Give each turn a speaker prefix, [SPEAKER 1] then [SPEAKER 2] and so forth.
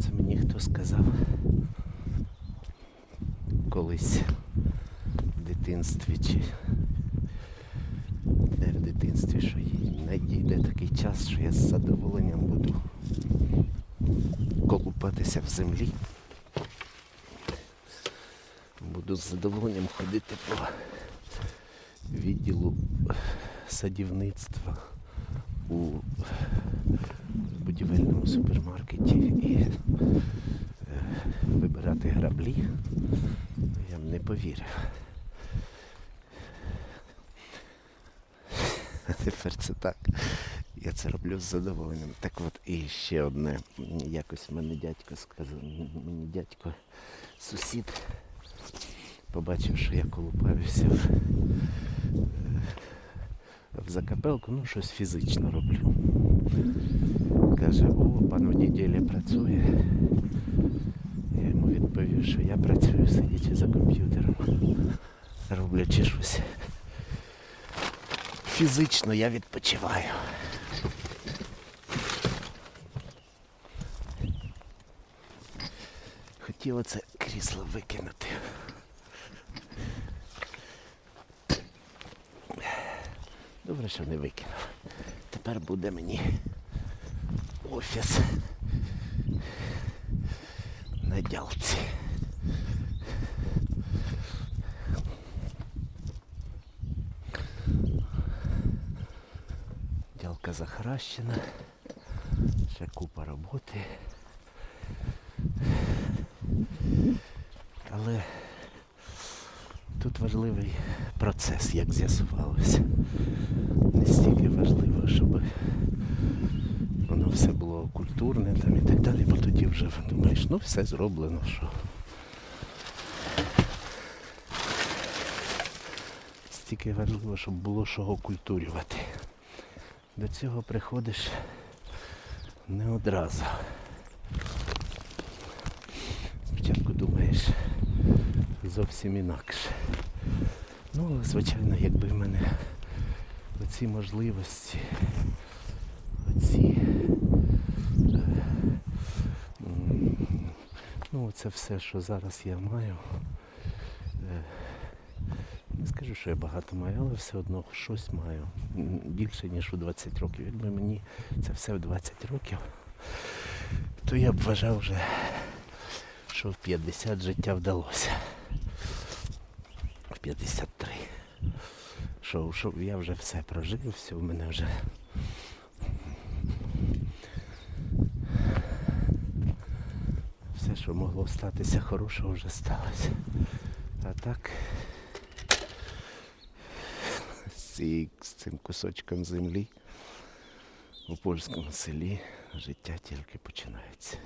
[SPEAKER 1] Це мені хто сказав колись в дитинстві чи де в дитинстві, що надійде такий час, що я з задоволенням буду колупатися в землі. Буду з задоволенням ходити по відділу садівництва у будівельному супермаркеті вибирати граблі. Я б не повірив. А тепер це так. Я це роблю з задоволенням. Так от і ще одне. Якось мене дядько сказав, мені дядько, сусід, побачив, що я колупаюся в, в закапелку, ну щось фізично роблю. Каже, о, пан в неділі працює. Йому що я працюю сидячи за комп'ютером, роблячи щось. Фізично я відпочиваю. Хотів оце крісло викинути. Добре, що не викинув. Тепер буде мені офіс на дялці. Дялка захаращена, ще купа роботи. Але тут важливий процес, як з'ясувалося. Не стільки важливо, щоб воно все було культурне там і так далі, бо тоді вже думаєш, ну все зроблено, що. Стільки важливо, щоб було що окультурювати. До цього приходиш не одразу. Спочатку думаєш зовсім інакше. Ну, звичайно, якби в мене оці можливості, ну, це все, що зараз я маю. е, Не скажу, що я багато маю, але все одно щось маю. Більше, ніж у 20 років. Якби мені це все в 20 років, то я б вважав вже, що в 50 життя вдалося. В 53. Що, що я вже все прожив, все в мене вже. Все, що могло статися хорошого, вже сталося. А так з, цим кусочком землі у польському селі життя тільки починається.